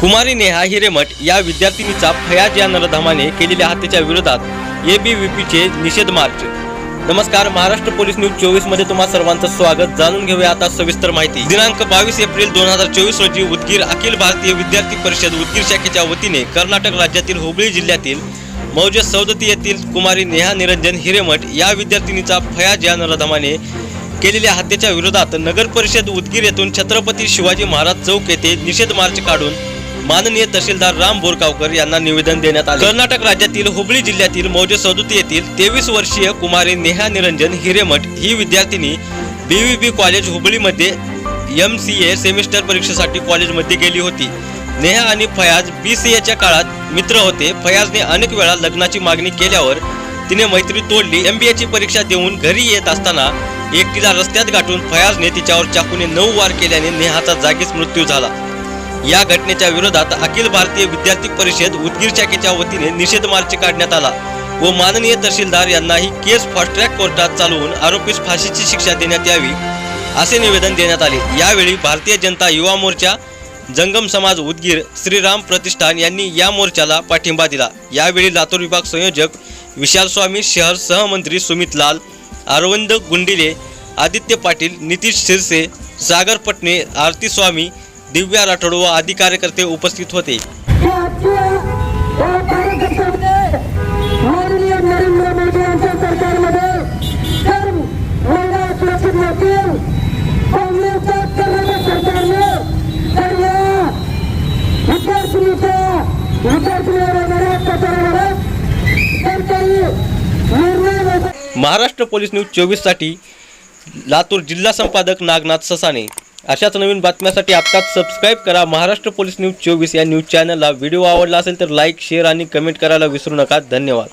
कुमारी नेहा हिरेमठ या विद्यार्थिनीचा फयाज या नरधामाने केलेल्या हत्येच्या विरोधात एबीव्हीपीचे निषेध मार्च. नमस्कार महाराष्ट्र पोलीस न्यूज चोवीसमध्ये तुम्हा सर्वांचं स्वागत. जाणून घेऊया आता सविस्तर माहिती. दिनांक बावीस एप्रिल दोन हजार चोवीस रोजी उदगीर अखिल भारतीय विद्यार्थी परिषद उदगीर शाखेच्या वतीने कर्नाटक राज्यातील हुबळी जिल्ह्यातील मौजे सौदती येथील कुमारी नेहा निरंजन हिरेमठ या विद्यार्थिनीचा फयाज या नरधामाने केलेल्या हत्येच्या विरोधात नगर परिषद उदगीर येथून छत्रपती शिवाजी महाराज चौक येथे निषेध मार्च काढून माननीय तहसीलदार राम बोरगावकर यांना निवेदन देण्यात आले. कर्नाटक राज्यातील हुबळी जिल्ह्यातील मौजे सदुती येथील तेवीस वर्षीय कुमारी नेहा निरंजन हिरेमठ ही विद्यार्थिनी बीव्हीबी कॉलेज हुबळीमध्ये एम सी ए सेमिस्टर परीक्षेसाठी कॉलेजमध्ये गेली होती. नेहा आणि फयाज बी सी एच्या काळात मित्र होते. फयाजने अनेक वेळा लग्नाची मागणी केल्यावर तिने मैत्री तोडली. एम बी एची परीक्षा देऊन घरी येत असताना एकटीला रस्त्यात गाठून फयाजने तिच्यावर चाकूने नऊ वार केल्याने नेहाचा जागीच मृत्यू झाला. या घटनेच्या विरोधात अखिल भारतीय विद्यार्थी परिषद उदगीर शाखेच्या वतीने निषेध मार्च काढण्यात आला व माननीय तहसीलदार यांनाही केस फास्ट ट्रॅक कोर्टात चालवून आरोपीस फाशीची शिक्षा देण्यात यावी असे निवेदन देण्यात आले. यावेळी भारतीय जनता युवा मोर्चा जंगम समाज उदगीर श्रीराम प्रतिष्ठान यांनी या मोर्चाला पाठिंबा दिला. यावेळी लातूर विभाग संयोजक विशाल स्वामी शहर सहमंत्री सुमित लाल अरविंद गुंडिले आदित्य पाटील नितीश शिरसे सागर पटणे आरती स्वामी दिव्या राठोड व आदी कार्यकर्ते उपस्थित होते. नरेंद्र सरकारमध्ये महाराष्ट्र पोलीस न्यूज चोवीससाठी लातूर जिल्हा संपादक नागनाथ ससाने अशाच नवीन बातम्यासाठी आत्ताच सबस्क्राईब करा. महाराष्ट्र पोलीस न्यूज चोवीस या न्यूज चॅनलला व्हिडिओ आवडला असेल तर लाईक शेअर आणि कमेंट करायला विसरू नका. धन्यवाद.